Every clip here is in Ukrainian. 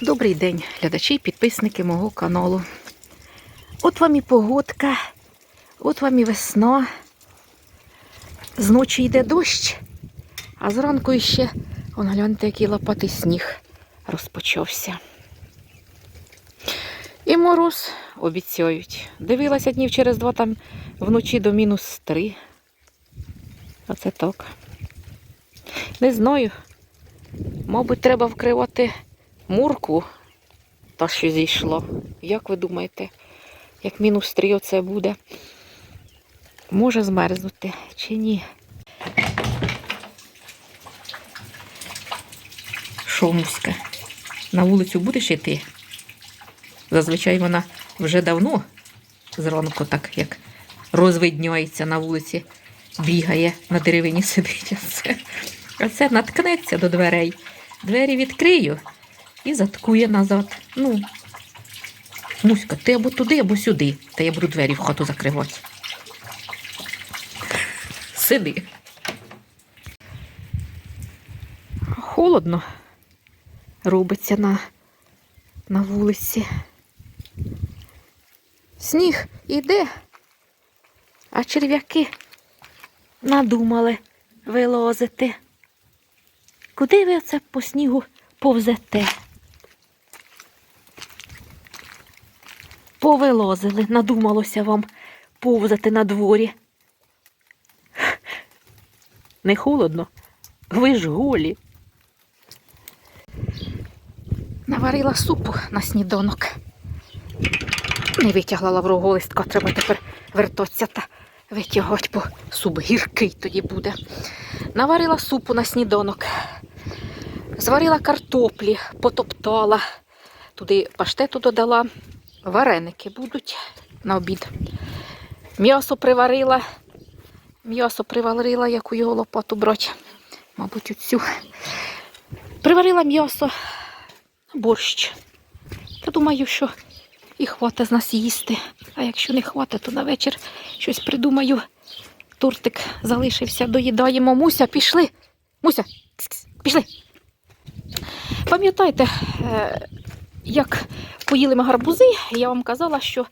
Добрий день, глядачі і підписники мого каналу. От вам і погодка, от вам і весна. Зночі йде дощ, а зранку іще, он гляньте, який лопатий сніг розпочався. І мороз обіцяють. Дивилася днів через два там вночі до мінус три. Оце так. Не знаю. Мабуть, треба вкривати мурку, та що зійшло. Як ви думаєте, як мінус три оце буде? Може змерзнути чи ні? Що, Муська, на вулицю будеш йти? Зазвичай вона вже давно зранку так як розвидняється на вулиці, бігає, на деревині сидить. А це наткнеться до дверей. Двері відкрию і заткує назад. Ну, Муська, ти або туди, або сюди. Та я буду двері в хату закривати. Сиди. Холодно робиться на, на вулиці. Сніг іде, а черв'яки надумали вилозити. Куди ви оце по снігу повзете? Повилозили, надумалося вам повзати на дворі. Не холодно, ви ж голі. Наварила супу на сніданок. Не витягла лаврового листка, треба тепер вертатися та витягати, бо суп гіркий тоді буде. Наварила супу на сніданок. Зварила картоплі, потоптала, туди паштету додала, вареники будуть на обід. М'ясо приварила, м'ясо приварила, яку його лопату брати, мабуть, оцю. Приварила м'ясо, борщ. Та думаю, що і хвата з нас їсти. А якщо не хвата, то на вечір щось придумаю. Тортик залишився, доїдаємо. Муся, пішли. Муся, пішли. Пам'ятаєте, е, як поїли ми гарбузи, я вам казала, що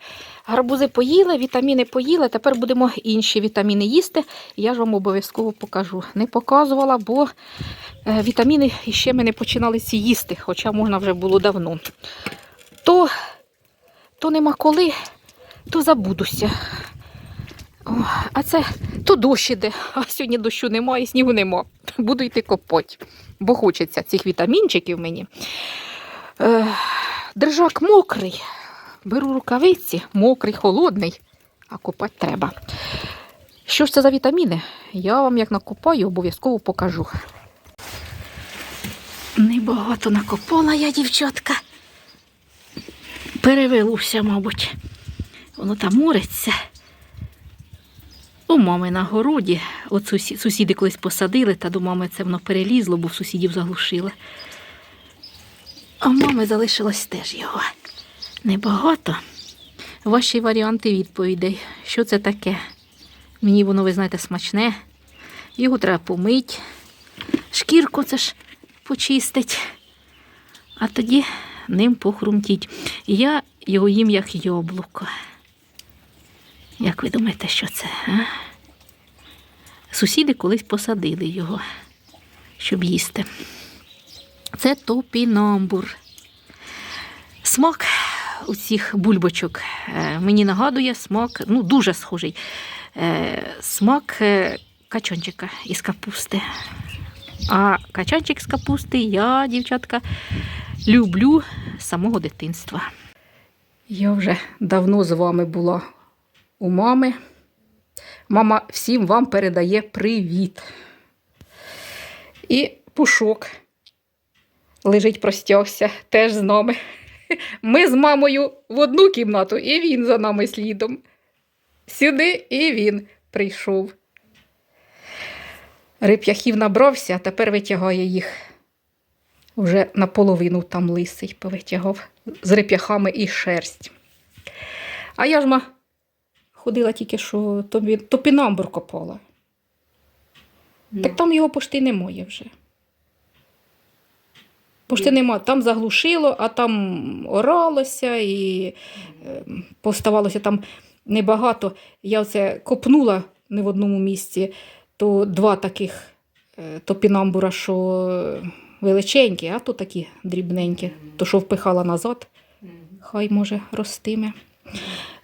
гарбузи поїли, вітаміни поїли, тепер будемо інші вітаміни їсти. Я ж вам обов'язково покажу. Не показувала, бо е, вітаміни ще ми не починали ці їсти, хоча можна вже було давно. То, то нема коли, то забудуся. О, а це то дощ іде, а сьогодні дощу немає, снігу нема. Буду йти копати, бо хочеться цих вітамінчиків мені. Е, держак мокрий. Беру рукавиці, мокрий, холодний, а копати треба. Що ж це за вітаміни? Я вам як накопаю, обов'язково покажу. Небагато накопала я, дівчатка. Перевелося, мабуть. Воно там мориться. У мами на городі, от сусі- сусіди колись посадили, та до мами це воно перелізло, бо в сусідів заглушило. А мами залишилось теж його. Небагато. Ваші варіанти відповідей. Що це таке? Мені воно, ви знаєте, смачне. Його треба помити. Шкірку це ж почистить. А тоді ним похрумтіть. Я його їм як яблуко. Як ви думаєте, що це? А? Сусіди колись посадили його, щоб їсти. Це топінамбур. Смак у бульбочок е, мені нагадує смак, ну, дуже схожий. е, Смак е, качанчика із капусти. А качанчик з капусти я, дівчатка, люблю з самого дитинства. Я вже давно з вами була у мами. Мама всім вам передає привіт. І пушок лежить, простягся, теж з нами. Ми з мамою в одну кімнату, і він за нами слідом. Сюди і він прийшов. Реп'яхів набрався, а тепер витягає їх. Вже наполовину там лисий повитягав з реп'яхами і шерсть. А я ж ма ходила тільки, що тобі топінамбур копала. Так там його пошти немає вже. Пошти нема, там заглушило, а там оралося і е, поставалося там небагато. Я оце копнула не в одному місці, то два таких е, топінамбура, що величенькі, а то такі дрібненькі. То що впихала назад, хай може ростиме.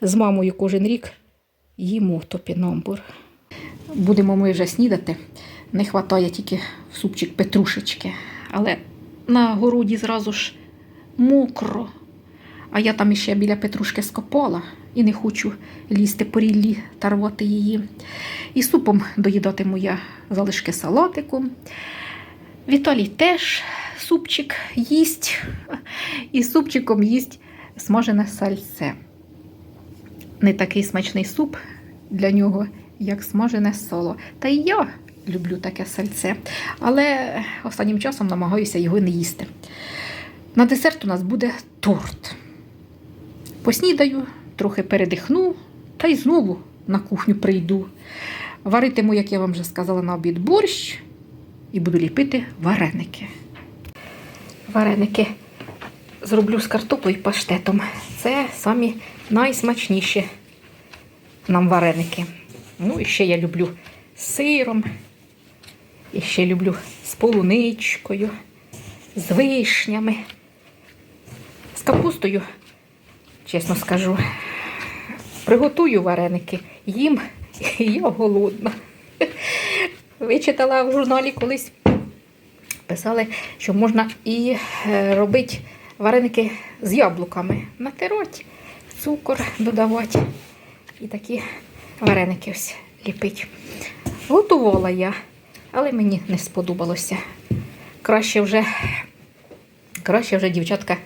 З мамою кожен рік їмо топінамбур. Будемо ми вже снідати. Не вистачає тільки в супчик петрушечки. Але на городі зразу ж мокро. А я там іще біля петрушки скопала і не хочу лізти по ріллі та рвати її. І супом доїдатиму я залишки салатику. Віталій теж супчик їсть, і супчиком їсть смажене сальце. Не такий смачний суп для нього, як смажене соло. Та й я люблю таке сальце, але останнім часом намагаюся його не їсти. На десерт у нас буде торт. Поснідаю, трохи передихну, та й знову на кухню прийду. Варитиму, як я вам вже сказала, на обід борщ і буду ліпити вареники. Вареники зроблю з картоплею і паштетом. Це самі найсмачніші нам вареники. Ну, і ще я люблю з сиром, і ще люблю з полуничкою, з вишнями, з капустою, чесно скажу. Приготую вареники, їм, я голодна. Вичитала в журналі колись, писали, що можна і е, робити вареники з яблуками. Натирати, цукор додавати. І такі вареники ось ліпить. Готувала я, але мені не сподобалося. Краще вже, краще вже дівчатка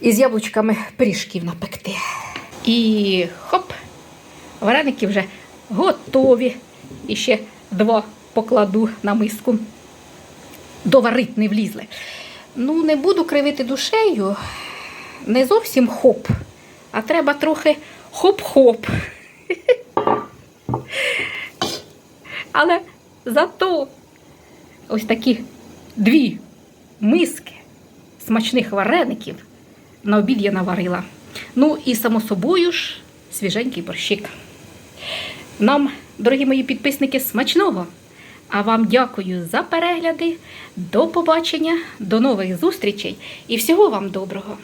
із яблучками пиріжків напекти. І хоп, вареники вже готові. І ще два покладу на миску. Доварить не влізли. Ну, не буду кривити душею. Не зовсім хоп, а треба трохи хоп-хоп. Але зато ось такі дві миски смачних вареників на обід я наварила. Ну і само собою ж свіженький борщик. Нам, дорогі мої підписники, смачного! А вам дякую за перегляди. До побачення, до нових зустрічей і всього вам доброго!